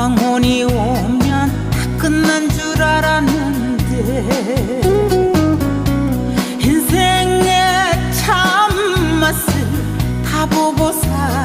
황혼이 오면 다 끝난 줄 알았는데 인생의 참맛을 다 보고 살